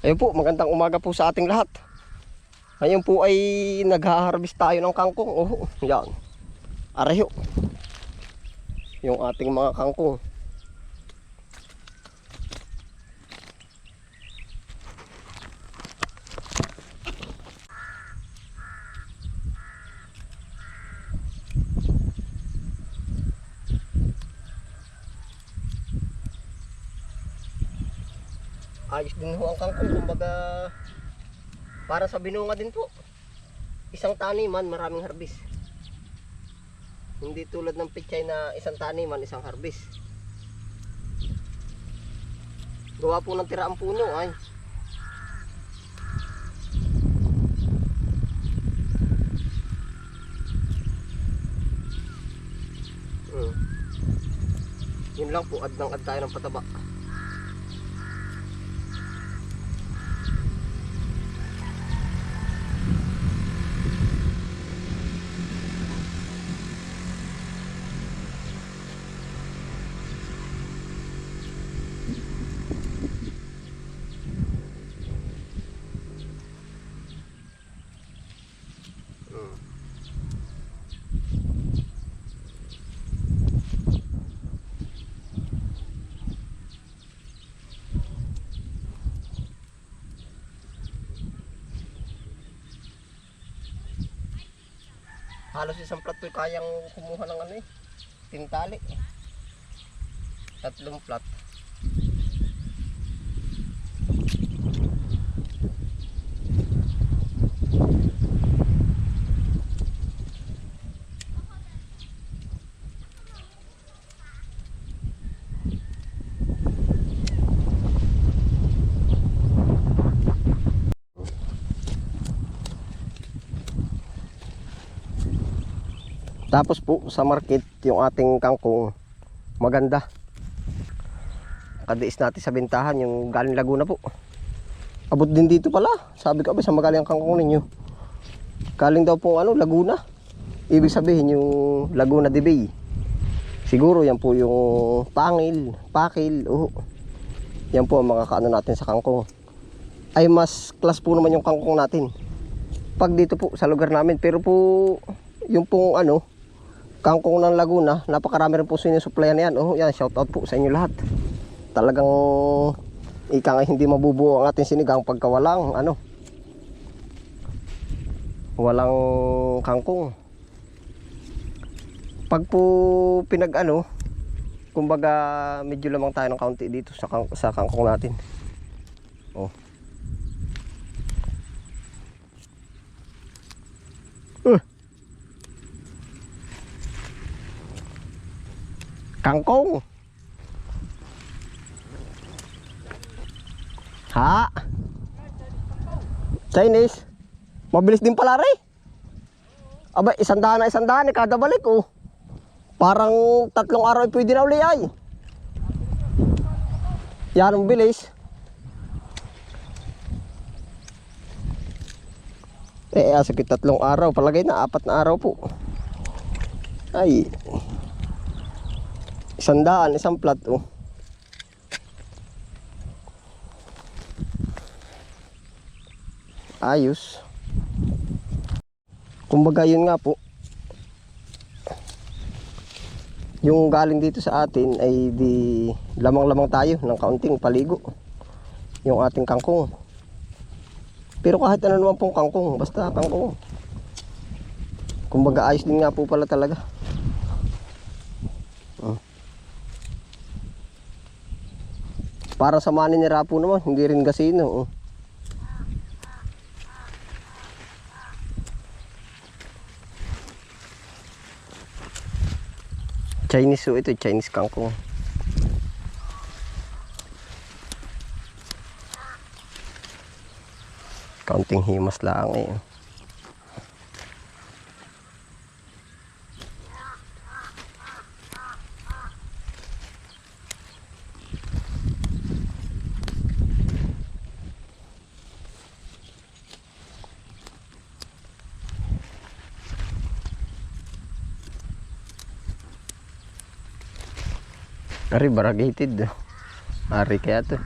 Ayun po, magandang umaga po sa ating lahat. Ngayon po ay nagha-harvest tayo ng kangkong. Oh, yan. Areho. Yung ating mga kangkong. Ayos din ho ang kangkong kumbaga para sa binunga din po isang taniman maraming harbis hindi tulad ng pichay na isang taniman isang harbis gawa po ng tiraang puno ay Hmm. Yun lang po, ad ng ad tayo ng pataba. Hmm. Halos isang plat to kayang kumuha ng ano eh. Tintali. Tatlong plat. Tapos po sa market yung ating kangkong maganda. Kadiis natin sa bintahan yung galing Laguna po. Abot din dito pala. Sabi ko, sa magaling ang kangkong ninyo. Galing daw po ano, Laguna. Ibig sabihin yung Laguna de Bay. Siguro yan po yung pangil, pakil, oh. Yan po ang mga kaano natin sa kangkong. Ay mas class po naman yung kangkong natin. Pag dito po sa lugar namin. Pero po yung pong ano, kangkong ng Laguna, napakarami rin po sinusuplayan yan. Oh, yan, shout out po sa inyo lahat. Talagang ika nga hindi mabubuo ang ating sinigang pagka walang ano, walang kangkong. Pag po pinag ano, kumbaga medyo lamang tayo ng kaunti dito sa, kang, sa kangkong natin. Kangkong. Ha? Chinese. Mabilis din pala rin. Aba, isang daan na isang daan, eh, kada balik oh. Parang tatlong araw ay pwede na uli ay. Yan ang bilis. Eh, ah, sakit tatlong araw. Palagay na, apat na araw po. Ay. Isang daan, isang plat oh. Ayos. Kumbaga yun nga po. Yung galing dito sa atin ay di lamang-lamang tayo ng kaunting paligo. Yung ating kangkong. Pero kahit ano naman pong kangkong, basta kangkong. Kumbaga ayos din nga po pala talaga. Para sa maninira po naman, hindi rin gasino. Oh. Chinese so ito, Chinese kangkong. Kaunting himas lang eh. Ari, variegated. Ari kaya to.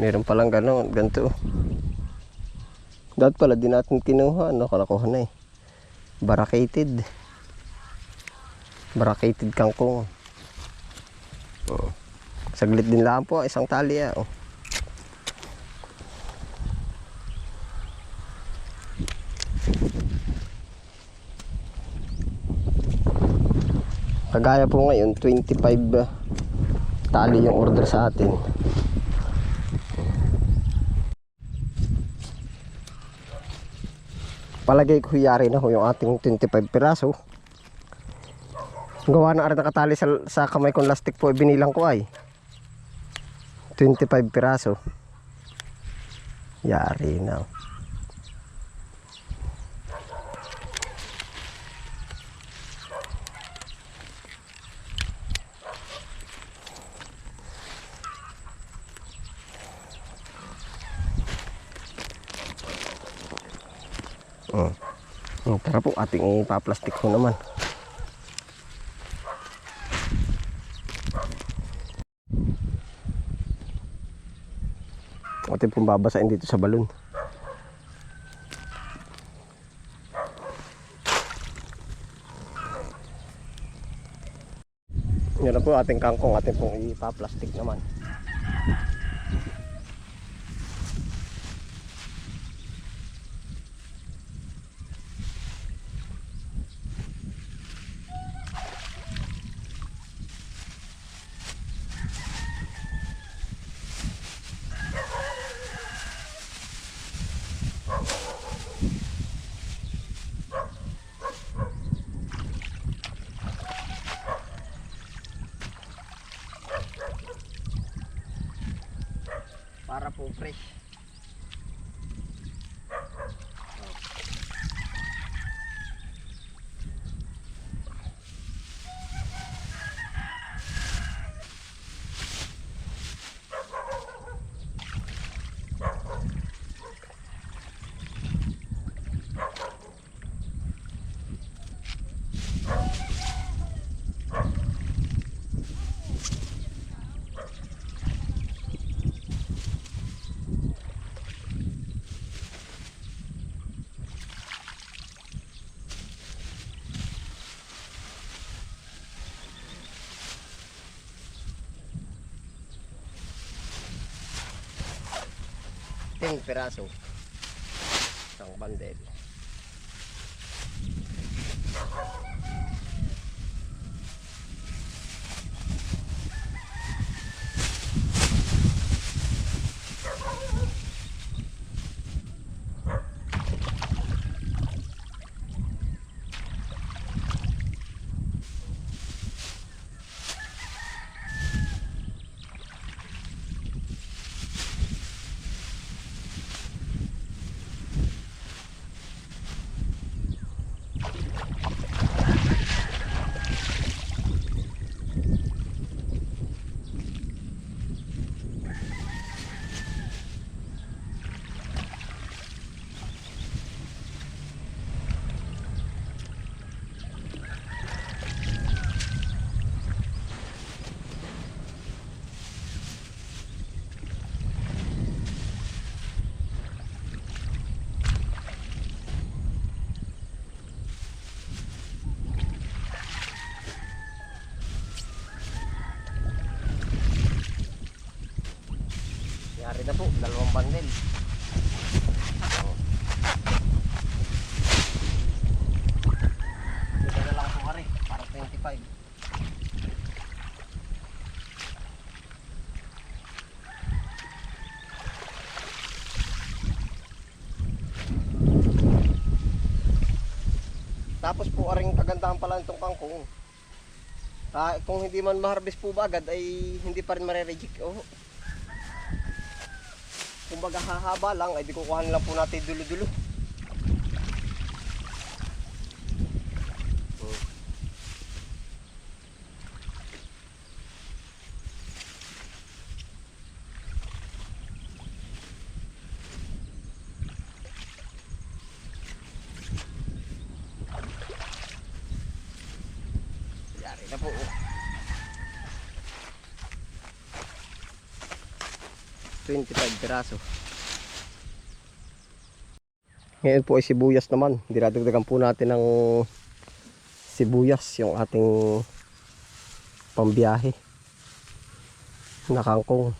Meron palang gano'n, ganito. Dahil pala di natin kinuha, ano, kalakuha na eh. Barakated. Barakated kangkong. Oh. Saglit din lang po, isang tali ah. Oh. Kagaya po ngayon, 25 ah, tali yung order sa atin. Palagay ko yari na ho yung ating 25 piraso. Gawa na rin nakatali sa, sa kamay kong lastik po, binilang ko ay 25 piraso. Yari na. Oh. Oh, tara po, ating ipaplastic po naman. Ating pong babasain dito sa balon. Yan po ating kangkong, ating pong ipaplastic naman. Fresh. Ting piraso. Isang bandel. Yari na po, dalawang bandel. Ito na lang po kari, para 25. Tapos po aring kagandahan pala nitong kangkong. Ah, kung hindi man ma-harvest po ba agad ay hindi pa rin mare-reject. Oh, kumbaga hahaba lang ay di kukuha lang po natin dulo-dulo. Yari na po. oh. 25 piraso. Ngayon po ay sibuyas naman. Dinadagdagan po natin ng sibuyas yung ating pambiyahe. Nakangkong.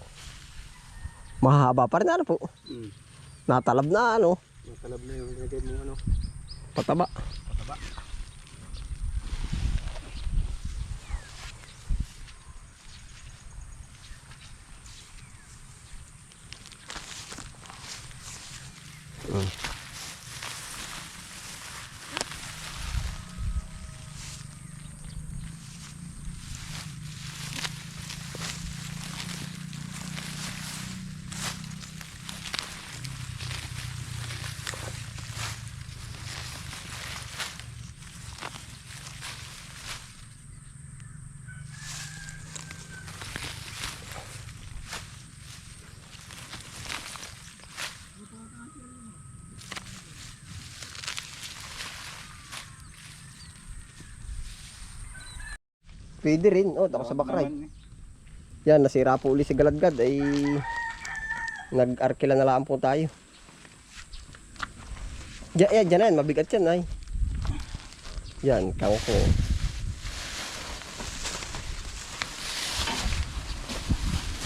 Mahaba pa rin ano po. Mm. Natalab na ano. Nakalab na yung ano. Pataba. Pataba. Pwede rin. Oh, tako sa. Naman, eh. Yan, nasira po uli si Galadgad ay nag-arkila na lang po tayo. Diyan, yan, dyan na yan. Mabigat yan ay. Yan, kangko.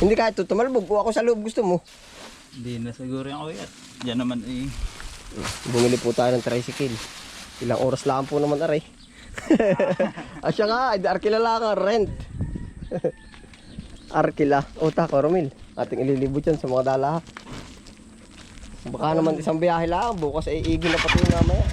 Hindi kahit ito tumalbog. Kung ako sa loob gusto mo. Hindi na siguro yung kuyat. Diyan naman eh. Bumili po tayo ng tricycle. Ilang oras lang po naman aray. nga, ay arkila ang rent. arkila. O tako, Romil. Ating ililibot yan sa mga dala. Baka naman isang biyahe lang. Bukas ay igil na pati mamaya.